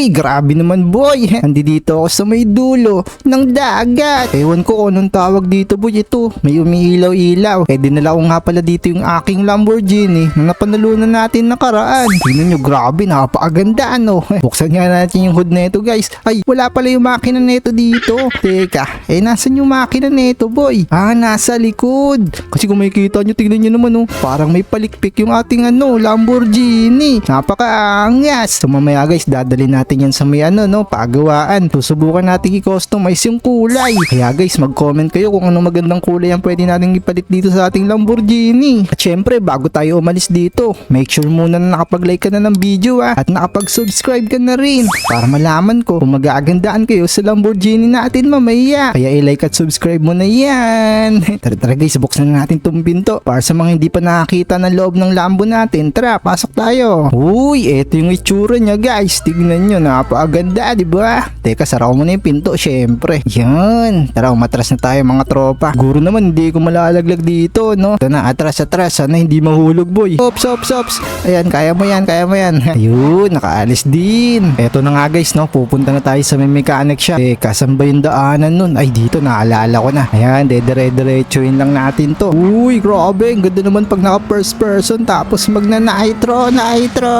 Uy, grabe naman boy. Andi dito ako sa may dulo ng dagat. Ewan ko anong tawag dito boy. Ito, may umiilaw-ilaw. Eh dinala ko nga pala dito yung aking Lamborghini na napanalunan natin nakaraan. Tingnan nyo, grabe, napakaganda ano. Buksan nga natin yung hood na ito guys. Ay, wala pala yung makina nito dito. Teka, eh nasan yung makina nito boy? Ah, nasa likod. Kasi kung makikita nyo, tingnan nyo naman oh. Parang may palikpik yung ating ano, Lamborghini. Napakaangas. So mamaya guys, dadalhin natin yan sa may ano no, pagawaan. Susubukan natin i-customize yung kulay. Kaya guys, mag-comment kayo kung ano magandang kulay ang pwede natin ipalit dito sa ating Lamborghini. At syempre, bago tayo umalis dito, make sure muna na nakapag-like ka na ng video ah, at nakapag-subscribe ka na rin para malaman ko kung mag-aagandaan kayo sa Lamborghini natin mamaya. Kaya i-like at subscribe mo na yan. tara tara guys, buksan na natin tong pinto para sa mga hindi pa nakakita ng loob ng Lambo natin. Tara, pasok tayo. Uy, eto yung itsura niya guys. Tignan nyo, napakaganda, di ba? Teka, sara ko muna yung pinto, syempre. Yan. Tara, umatras na tayo mga tropa. Guro naman, hindi ko malalaglag dito, no? Ito na, atras, atras. Sana hindi mahulog, boy. Ops, ops, ops. Ayan, kaya mo yan, kaya mo yan. Ayun, nakaalis din. Eto na nga guys, no? Pupunta na tayo sa may mechanic shop. Teka, saan ba yung daanan nun? Ay, dito, naalala ko na. Ayan, dedire-diretsuin lang natin to. Uy, grabe. Ang ganda naman pag naka first person tapos magna-nitro, nitro.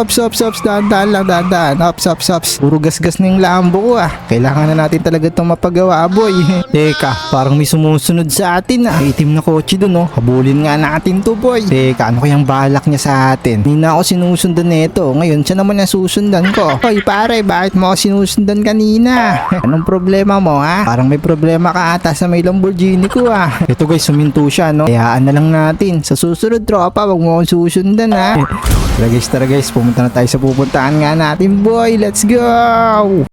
Ops, ops, ops. Dahan-dahan lang, dahan-dahan. Ops, ops, ops. Puro gas-gas na yung Lambo ko ah. Kailangan na natin talaga itong mapagawa, boy. Teka, parang may sumusunod sa atin ah. May itim na kotse dun, oh. Habulin nga natin to, boy. Teka, ano kayang balak niya sa atin? Hindi na ako sinusundan nito. Ngayon, siya naman ang susundan ko. Hoy, pare, bakit mo ako sinusundan kanina? Anong problema mo, ha? Parang may problema ka ata sa may Lamborghini ko, ah. Ito guys, suminto siya, no? Hayaan na lang natin. Sa susunod, tropa, wag mo akong susundan, ha? Tara guys, tara guys, pumunta na tayo sa pupuntahan nga natin, boy. Let's go!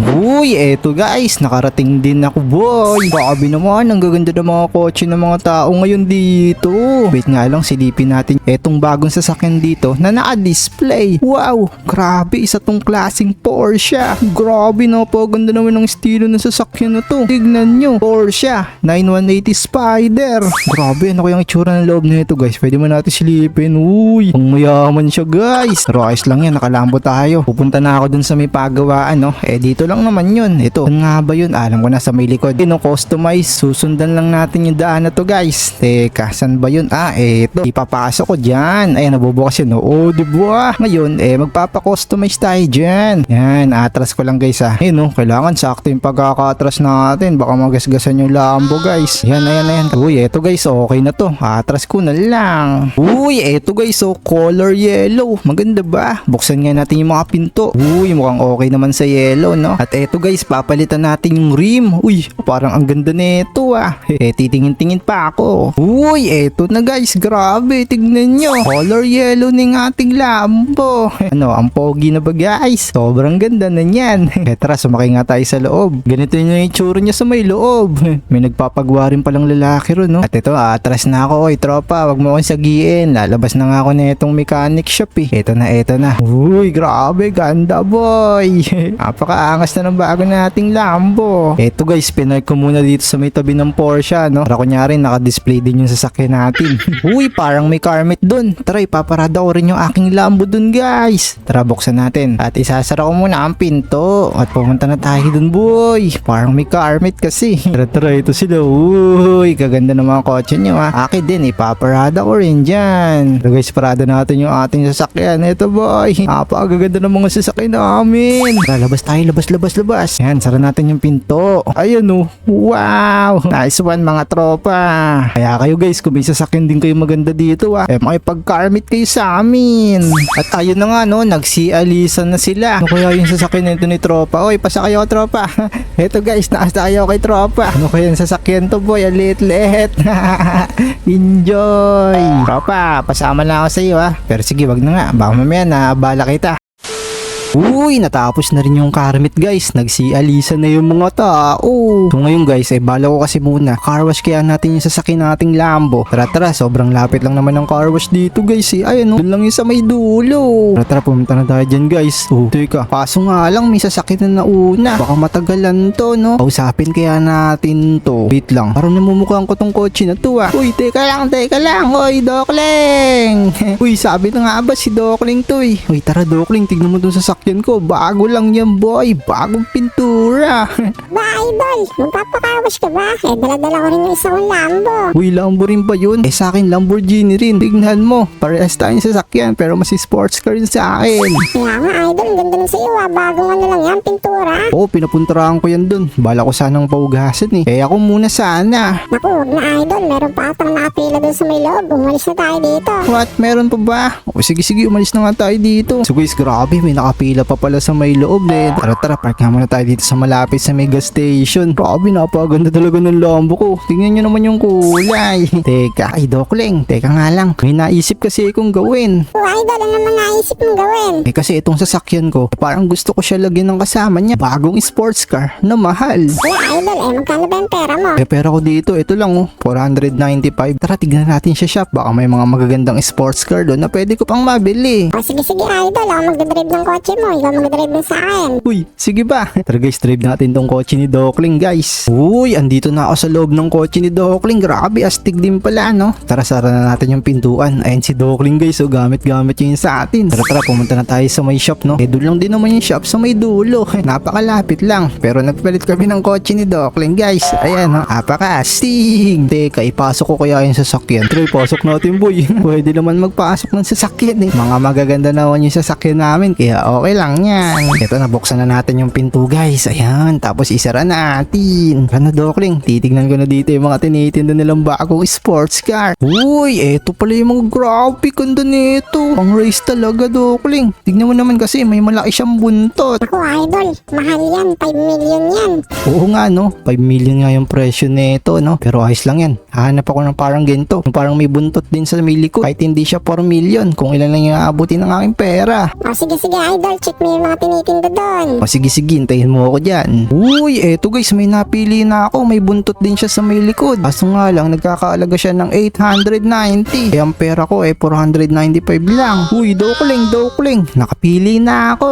Uy, eto guys, nakarating din ako boy. Grabe naman, ang gaganda ng mga kotse ng mga tao ngayon dito. Wait nga lang, silipin natin etong bagong sasakyan dito na naka-display. Wow, grabe, isa tong klaseng Porsche. Grabe no, po, ganda naman ng estilo ng sasakyan na to. Tignan nyo, Porsche 9180 Spider. Grabe, ano kayang itsura ng loob nito guys? Pwede mo natin silipin. Uy, ang mayaman siya guys. Pero ayos lang yan, nakalambo tayo. Pupunta na ako dun sa may pagawaan no. Eh dito lang naman yun. Ito, ano nga ba yun? Alam ko na sa may likod. Ino, customize. Susundan lang natin yung daan na to guys. Teka, saan ba yun? Ah, eto. Ipapasok ko dyan. Ayan, nabubukas yun. Oo, di ba? Ngayon, eh, magpapa-customize tayo dyan. Yan, atras ko lang guys ah. Ayun, no, kailangan sakto yung pagkakatras natin. Baka magasgasan yung Lambo guys. Yan, ayan, ayan. Uy, eto guys, okay na to. Atras ko na lang. Uy, eto guys, oh, color yellow. Maganda ba? Buksan nga natin yung mga pinto. Uy, mukhang okay naman sa yellow, no? At eto guys, papalitan natin yung rim. Uy, parang ang ganda nito ah. Eh, titingin-tingin pa ako. Uy, eto na guys, grabe. Tignan nyo. Color yellow ng ating Lambo. Ano, ang pogi na ba guys? Sobrang ganda na yan. Eh, tara, sumakay nga tayo sa loob. Ganito yung itsura niya sa may loob. May nagpapagwa rin palang lalaki ron, no? At ito, atras na ako. Oy, tropa, wag mo akong sagiin. Lalabas na nga ako na itong mechanic shop eh. Ito na, ito na. Uy, grabe, ganda boy. Napakaangas na ng bago nating Lambo. Eto guys, pinark ko muna dito sa may tabi ng Porsche, no? Para kunyari, naka-display din yung sasakyan natin. Uy, parang may carmit dun. Tara, ipaparada ko rin yung aking Lambo dun, guys. Tara, buksan natin. At isasara ko muna ang pinto. At pumunta na tayo dun, boy. Parang may carmit kasi. Tara, tara, ito sila. Uy, kaganda ng mga kotse nyo, ha. Akin din, ipaparada ko rin dyan. Tara, guys, parada natin yung ating sasakyan. Ito, boy. Napakaganda ng mga sasakyan namin. Tara, labas tayo, labas, labas, labas. Yan, sara natin yung pinto. Ayun, oh. Wow. Nice one, mga tropa. Kaya kayo, guys, kung may sasakyan din kayo maganda dito, ah. Eh, makipag-carmit kayo sa amin. At ayun na nga, no, nagsialisan na sila. Ano kaya yung sasakyan nito ni tropa? Oy, pasakay ako, tropa. Eto, guys, nakasakay ako kay tropa. Ano kaya yung sasakyan to, boy? Alit-lit. Enjoy. Tropa, pasama na ako sa iyo, ah. Pero sige, wag na nga. Baka mamaya na bala kita. Uy, natapos na rin yung karmit guys. Nagsialisa na yung mga tao. So ngayon guys, eh bala ko kasi muna. Car wash kaya natin yung sasakyan nating Lambo. Tara tara, sobrang lapit lang naman ng car wash dito guys eh. Ayun, oh, dun lang yung sa may dulo. Tara tara, pumunta na tayo dyan guys. Oh, teka, kaso nga lang may sasakyan na nauna. Baka matagalan to, no? Kausapin kaya natin to. Wait lang, parang namumukhaan ko tong kotse na to ah. Uy, teka lang, teka lang. Hoy, Dokling! Uy, sabi na nga ba si Dokling to eh. Uy, tara Dokling, tignan mo tong sasakyan ko. Bago lang yan boy. Bagong pintura. Ba, idol, magpapakawas ka ba? Eh, dala-dala ko rin yung isang Lambo. Uy, Lambo rin ba yun? Eh sa akin Lamborghini rin. Tignan mo. Parehas tayong sasakyan pero mas sports car rin sa akin. Kaya nga, idol, ganda ng sa'yo ah. Bagong ano lang yan, pintura. Oo, pinapuntrahan ko yan dun. Bala ko sanang paugasan eh. Eh ako muna sana. Naku, wag na idol, meron pa atang nakapila dun sa may loob. Umalis na tayo dito. What? Meron pa ba? O sige sige, umalis na nga tayo dito. So guys, grabe, may nakapila pa pala sa may loob eh. Tara tara, park nga muna tayo dito sa malapit sa mega station. Grabe, napaganda talaga ng Lambo ko. Tingnan nyo naman yung kulay. Teka, ay Dokling, teka nga lang. May naisip kasi akong gawin. Oh, idol, ano naman naisip mong gawin? Eh kasi itong sasakyan ko, parang gusto ko siya lagyan ng kasama niya. Bagong sports car na mahal. Wala, idol, eh, magkano ba yung pera mo? Eh pera ko dito, ito lang oh, 495. Tara, tignan natin siya shop. Baka may mga magagandang sports car doon na pwede ko pang mabili. O, sige, sige, idol, ako magdadrive ng kotse mo. Ikaw magdadrive ng sa akin. Uy, sige ba? Tara guys, drive natin tong kotse ni Dokling guys. Uy, andito na ako sa loob ng kotse ni Dokling. Grabe, astig din pala no. Tara, sara na natin yung pintuan. Ayan si Dokling guys, so gamit-gamit yun sa atin. Tara, tara, pumunta na tayo sa may shop no. Eh, lang din naman yung shop sa may dulo. Napakalapit lang. Pero nagpalit kami ng kotse ni Dokling guys. Ayan no, apakastig. Teka, ipasok ko kaya yung sasakyan. Tara, ipasok natin boy. Pwede naman magpasok ng sasakyan eh. Mga magaganda naman yung sasakyan namin. Kaya okay lang yan. Ito, nabuksan na natin yung pinto guys. Ayan, tapos isara natin. Ano Dokling, titignan ko na dito yung mga tinitinda nilang bagong sports car. Uy, eto pala yung mga graphic ganda nito. Pang race talaga Dokling. Tignan mo naman kasi may malaki siyang buntot. Ako, idol, mahal yan. 5 million yan. Oo nga no, 5 million nga yung presyo nito no. Pero ayos lang yan. Hahanap ako ng parang ganito. Yung parang may buntot din sa may likod. Kahit hindi siya 4 million. Kung ilan lang yung aabutin ng aking pera. O, sige, sige, idol, check mo yung mga tinitinda doon. O sige sige, hintayin mo ako dyan. Uy, eto guys, may napili na ako. May buntot din siya sa may likod. Kaso nga lang, nagkakaalaga siya ng 890. Eh, ang pera ko eh, 495 lang. Uy, dokling, dokling. Nakapili na ako.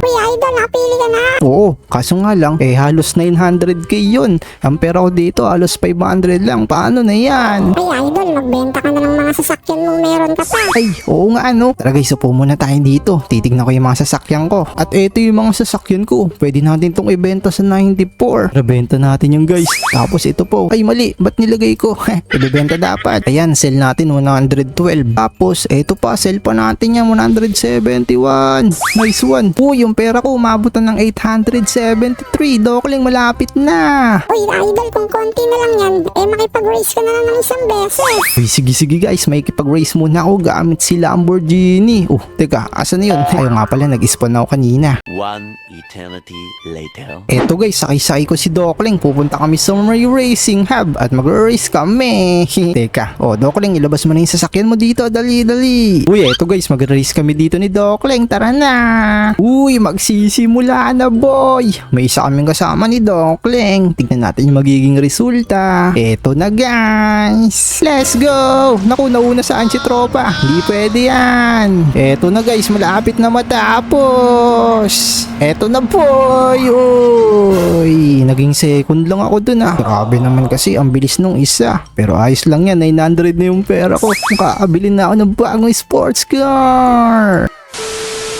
Uy, idol, nakapili ka na. Oo, kaso nga lang, eh halos 900k yun. Ang pera ko dito, halos 500 lang. Paano na yan? Ay, idol, magbenta ka na ng mga sasakyan mong meron ka pa. Ay, oo nga ano. Tara guys, upo muna tayo dito. Titignan ko yung mga sasakyan ko. At eto yung mga sasakyan ko. Pwede natin tong ibenta sa 94. Rebenta natin yung guys. Tapos ito po. Ay, mali. Ba't nilagay ko? Ibebenta dapat. Ayan, sell natin 112. Tapos, eto pa, sell pa natin yan 171. Nice one. Uy, yung pera ko umabot na ng 873. Dokling, malapit na. Uy, idol, kung konti na lang yan, eh makipag-race ka na lang ng isang beses. Uy, sige sige guys, may race muna ako gamit si Lamborghini. Oh, teka, asan na yun? Ayun nga pala, nag-spawn ako kanina. One eternity later. Eto guys, sakay-sakay ko si Dokling. Pupunta kami sa may racing hub at mag-race kami. teka, oh Dokling, ilabas mo na yung sasakyan mo dito. Dali, dali. Uy, eto guys, mag-race kami dito ni Dokling. Tara na. Uy, magsisimula na boy. May isa kaming kasama ni Dokling. Tignan natin yung magiging resulta. Eto na guys. Let's go. Naku, nauna saan si tropa? Hindi pwede yan. Eto na guys, malapit na matapos. Eto na boy. Uy, naging second lang ako dun ah. Grabe naman kasi, ang bilis nung isa. Pero ayos lang yan, 900 na yung pera ko. Makakabili na ako ng bagong sports car.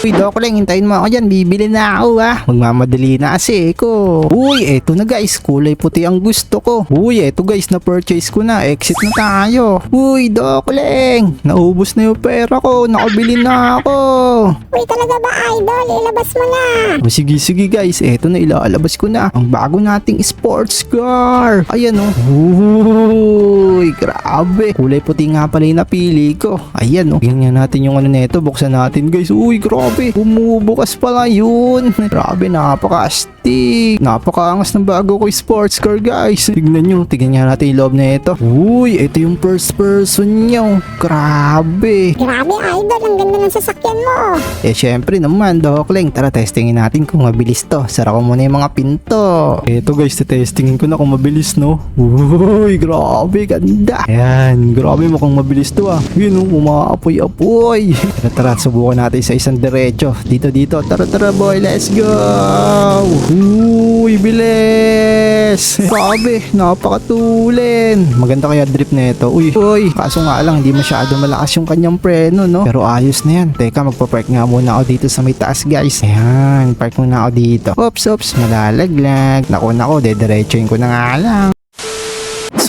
Uy, Dokling, hintayin mo ako dyan. Bibili na ako ah. Magmamadali na kasi ko. Uy, eto na guys. Kulay puti ang gusto ko. Uy, eto guys. Na-purchase ko na. Exit na tayo. Uy, Dokling. Naubos na yung pera ko. Nakabili na ako. Uy, talaga ba, idol? Ilabas mo na. O sige, sige guys. Eto na ilalabas ko na. Ang bago nating sports car. Ayan oh. Uy, grabe. Kulay puti nga pala yung napili ko. Ayan oh. Bigyan nga natin yung ano neto. Buksan natin guys. Uy, grabe. Grabe. Bumubukas pala yun. Grabe, napaka-astig. Napakaangas ng bago ko sports car, guys. Tignan nyo, tignan nga natin yung loob na ito. Uy, ito yung first person nyo. Grabe. Grabe, idol. Ang ganda ng sasakyan mo. Eh syempre naman, Dokling, tara testingin natin kung mabilis to. Sara ko muna yung mga pinto. Eto guys, testingin ko na kung mabilis no. Uy, grabe, ganda. Ayan, grabe mukhang mabilis to ah. Yun oh, umaapoy-apoy. Tara, tara, subukan natin sa isang diretso. Dito, dito. Tara, tara boy, let's go. Uy, bilis. Grabe, napakatulin. Maganda kaya drip na ito. Uy, uy, kaso nga lang, hindi masyado malakas yung kanyang preno, no? Pero ayos na yan. Teka, magpa-park nga muna ako dito sa may taas, guys. Ayan, park muna ako dito. Oops, oops, malalaglag. Naku, naku, dediretsuin ko na nga lang.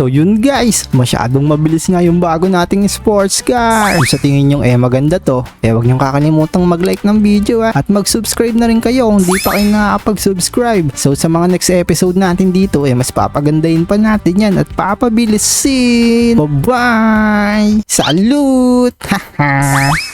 So yun guys, masyadong mabilis nga yung bago nating sports car. Kung sa tingin nyo eh maganda to, eh wag nyo kakalimutang mag-like ng video ah. At mag-subscribe na rin kayo kung di pa kayo nakakapag-subscribe. So sa mga next episode natin dito eh mas papagandahin pa natin yan at papabilisin. Bye-bye! Salute! Haha!